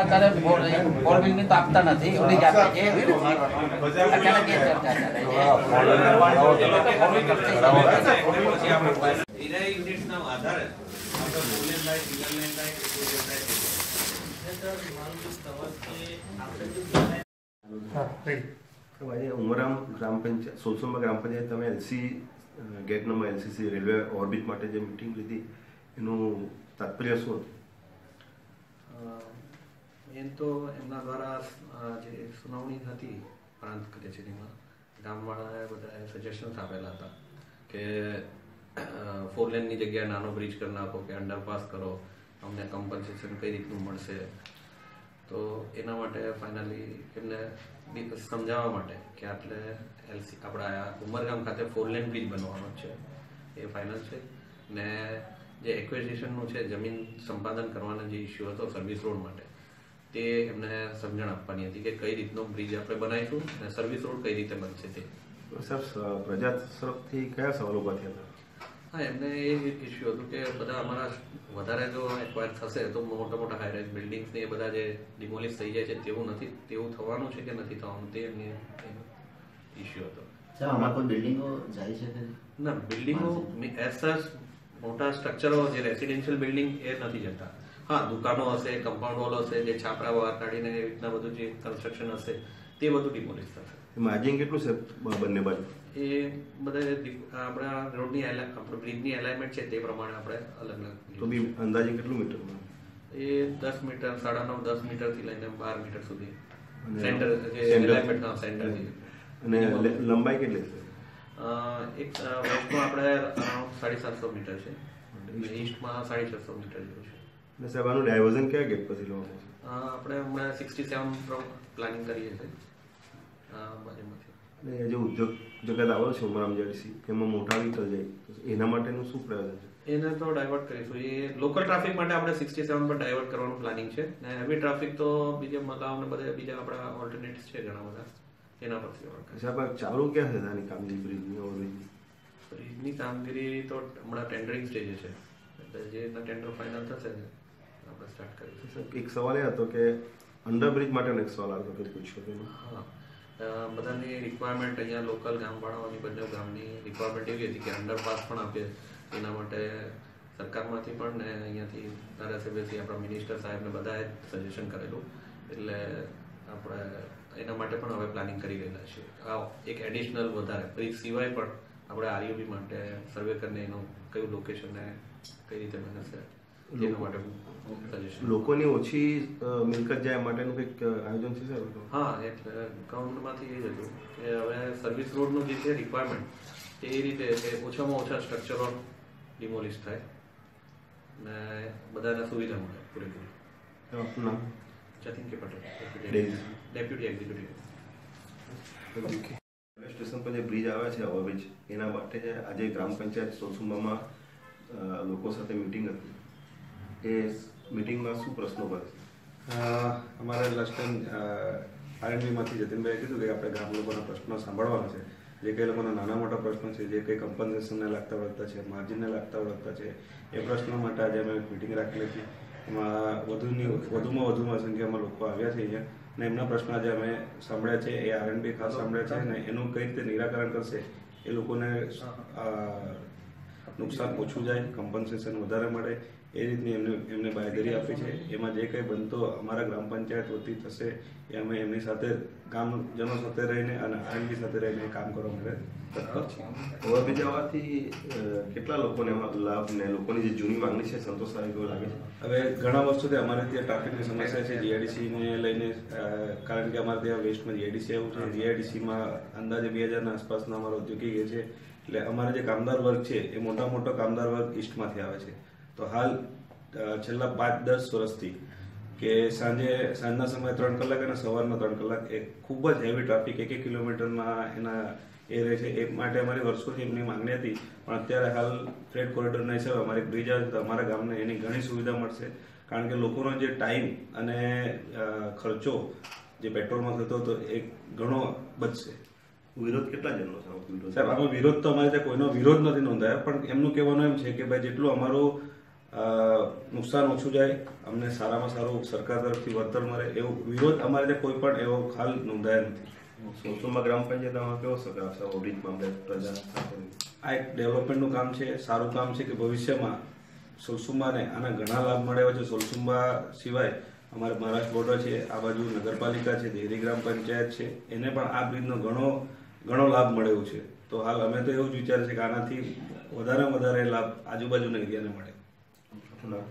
અત્યારે four four વ્હીલની તો આપતા નથી ઓલી જ છે અત્યારે કે ચર્ચા ચાલે ઉમરામ ગ્રામ પંચાયત સોલસુંબા ગ્રામ પંચાયત તમે LC gate number LCC railway orbit માટે જે મિટિંગ લીધી એનું તાત્પર્ય શું હતું એમ તો એમના દ્વારા જે સુનાવણી હતી પ્રાંત કચેરીમાં ગામવાળાએ બધાએ સજેશન્સ આપેલા હતા કે ફોર લેનની જગ્યાએ નાનો બ્રિજ કરી નાખો કે અંડરપાસ કરો, અમને કમ્પન્સેશન કઈ રીતનું મળશે? તો એના માટે ફાઇનલી એમને સમજાવવા માટે કે આટલે એલસી આપણા ઉમરગામ ખાતે ફોર લેન બ્રિજ બનવાનો છે. એ ફાઇનલ છે. ને જે એક્વેઝિશનનું છે, જમીન સંપાદન કરવાનો જે ઇસ્યુ હતો સર્વિસ રોડ માટે તે એમને સમજણ આપવાની હતી કે કઈ રીતનો બ્રિજ આપણે બનાવીશું અને સર્વિસ રોડ કઈ રીતે બનશે તે. સર પ્રજા તરફથી કયા સવાલો ઊભા થયા હતા? હા એમને એ ઇસ્યુ હતું કે બધા અમારા વધારે જો એક્વાયર થશે તો મોટા મોટા હાઈ રાઇઝ બિલ્ડિંગ્સ ને એ બધા જે ડિમોલિશ થઈ જાય છે તેવું નથી તેવું થવાનું છે કે નથી થવાનું તે એમને ઇસ્યુ હતો. આમાં કોઈ બિલ્ડિંગો જાય છે? ના બિલ્ડિંગો એસ મોટા સ્ટ્રક્ચરો જે રેસિડેન્શિયલ બિલ્ડિંગ એ નથી જતા. હા દુકાનો હશે કમ્પાઉન્ડ વોલ હશે જે છાપરા બહાર કાઢીને રીતના બધું જે કન્સ્ટ્રક્શન હશે તે બધું ડિમોલિશ થશે. માર્જિન કેટલું છે બંને બાજુ? એ બધા આપણા રોડની આપણે બ્રિજની એલાઇનમેન્ટ છે તે પ્રમાણે આપણે અલગ તો અલગ બી અંદાજે કેટલું મીટરમાં એ દસ મીટર સાડા નવ દસ મીટરથી લઈને બાર મીટર સુધી. સેન્ટર જે એલાઇનમેન્ટ અને લંબાઈ કેટલી છે એક વેસ્ટમાં આપણે સાડી સાતસો મીટર છે. ઈસ્ટમાં સાડી છસો મીટર જેવું છે. અને સાહેબ આનું ડાયવર્ઝન કયા ગેટ પછી લેવાનું છે આપણે હમણાં સિક્સટી સેવન પ્લાનિંગ કરીએ છીએ. જે ઉદ્યોગ જગત આવેલો છે ઉમરામ જેડીસી એમાં મોટા વ્હીકલ જાય. એના માટેનું શું પ્રયોજન છે? એને તો ડાયવર્ટ કરીશું. એ લોકલ ટ્રાફિક માટે આપણે સિક્સટી સેવન પર ડાયવર્ટ કરવાનું પ્લાનિંગ છે. ને હેવી ટ્રાફિક તો બીજા મલાવ ને બધા બીજા આપણા ઓલ્ટરનેટિવ્સ છે ઘણા બધા. એના પરથી સાહેબ ચાલુ ક્યાં છે આની કામગીરી? બ્રિજની ઓવરબ્રિજની? બ્રિજની કામગીરી તો હમણાં ટેન્ડરિંગ સ્ટેજે છે. એટલે જે એના ટેન્ડર ફાઇનલ થશે આપણે સ્ટાર્ટ કરીશું સાહેબ, એક સવાલ એ હતો કે અંડરબ્રિજ માટેનો એક સવાલ આવતો હતો પૂછ્યો હતો. હા. બધાની રિક્વાયરમેન્ટ અહીંયા લોકલ ગામવાળાઓની બંને ગામની રિક્વાયરમેન્ટ એવી હતી કે અંડરપાસ પણ આપે એના માટે સરકારમાંથી પણ ને અહીંયાથી ધારાસભ્યથી આપણા મિનિસ્ટર સાહેબને બધાએ સજેશન કરેલું. એટલે આપણે એના માટે પણ હવે પ્લાનિંગ કરી રહેલા છીએ. આ એક એડિશનલ વધારે. બ્રિજ સિવાય પણ આપણે આરયુબી માટે સર્વે કરીને એનું કયું લોકેશન ને કઈ રીતે બનશે. લોકોની. ઓછી મિલકત જાય માટેનું કંઈક આયોજન છે સાહેબ? હા એટલે ગવર્મેન્ટમાંથી એ જ હતું કે હવે સર્વિસ રોડનું જે છે રિક્વાયરમેન્ટ એ રીતે કે ઓછામાં ઓછા સ્ટ્રક્ચરો ડિમોલિશ થાય ને બધાને સુવિધા મળે પૂરેપૂરી. Jatin K Patel. Deputy executive railway station પર જે બ્રિજ આવે છે ઓવરબ્રિજ એના માટે આજે ગ્રામ પંચાયત સોસુંબામાં લોકો સાથે મિટિંગ હતી. એ મિટિંગમાં શું પ્રશ્નો અ, અમારે લાસ્ટ ટાઈમ આરએનબીમાંથી જતીનભાઈએ કીધું કે આપણે ગામ લોકોના પ્રશ્નો સાંભળવાના છે. જે કંઈ લોકોના નાના મોટા પ્રશ્નો છે જે કંઈ કમ્પન્સેશનને લાગતા વળગતા છે માર્જિનને લાગતા વળગતા છે એ પ્રશ્નો માટે આજે અમે મિટિંગ રાખેલી હતી. એમાં વધુની વધુમાં વધુમાં સંખ્યામાં લોકો આવ્યા છે અહીંયા. અને એમના પ્રશ્નો આજે અમે સાંભળ્યા છે એ આરએનબી ખાસ સાંભળ્યા છે અને એનું કઈ રીતે નિરાકરણ કરશે એ લોકોને નુકસાન ઓછું જાય કમ્પન્સેશન વધારે મળે એ રીતની એમને એમને બાંયધરી આપી છે. એમાં જે કંઈ બનતો અમારા ગ્રામ પંચાયત વતી થશે એ અમે એમની સાથે ગામજનો સાથે રહીને અને આરએનબી સાથે રહીને કામ કરવા માટે તત્પર છીએ. ઓવરબ્રિજ આવવાથી કેટલા લોકોને એમાં લાભ ને લોકોની જે જૂની માંગણી છે સંતોષાય એવું લાગે છે? હવે ઘણા વર્ષોથી અમારે ત્યાં ટ્રાફિકની સમસ્યા છે જીઆઈડીસીને લઈને કારણ કે અમારે ત્યાં વેસ્ટમાં જીઆઈડીસી આવ્યું છે. જીઆઈડીસીમાં અંદાજે બે હજારના આસપાસના અમારો ઔદ્યોગિક છે. એટલે અમારે જે કામદાર વર્ગ છે, એ મોટા મોટો કામદાર વર્ગ ઈસ્ટમાંથી આવે છે. તો હાલ છેલ્લા પાંચ દસ વર્ષથી કે સાંજે, સાંજના સમયે ત્રણ કલાક અને સવારના ત્રણ કલાક એ ખૂબ જ હેવી ટ્રાફિક એક એક કિલોમીટરના એના એ રહે છે. એ માટે અમારી વર્ષોથી એમની માંગણી હતી, પણ અત્યારે હાલ ફ્રેડ કોરિડોરના હિસાબે અમારે બ્રિજ આવે તો અમારા ગામને એની ઘણી સુવિધા મળશે. કારણ કે લોકોનો જે ટાઈમ અને ખર્ચો જે પેટ્રોલમાં થતો હતો, એ ઘણો બચશે. વિરોધ કેટલા જણનો છે? સાહેબ આમાં વિરોધ તો અમારે ત્યાં કોઈનો વિરોધ નથી નોંધાયો પણ એમનું કહેવાનું એમ છે કે ભાઈ જેટલું અમારું નુકસાન ઓછું જાય અમને સારામાં સારું સરકાર તરફથી વળતર મળે એવો વિરોધ અમારે ત્યાં કોઈ પણ એવો હાલ નોંધાયો નથી. સોસુમાં ગ્રામ પંચાયતમાં કેવો સરકાર આપશે ઓડિટ મામલે પ્રજા આ એક ડેવલપમેન્ટનું કામ છે સારું કામ છે કે ભવિષ્યમાં સોલસુંબાને આના ઘણા લાભ મળ્યા છે. સોલસુંબા સિવાય અમારે મહારાષ્ટ્ર બોર્ડર છે આ બાજુ નગરપાલિકા છે દેહરી ગ્રામ પંચાયત છે એને પણ આ બ્રિજનો ઘણો ઘણો લાભ મળ્યો છે. તો હાલ અમે તો એવું જ વિચાર છે કે આનાથી વધારે વધારે લાભ આજુબાજુના એરિયાને મળે. નામ?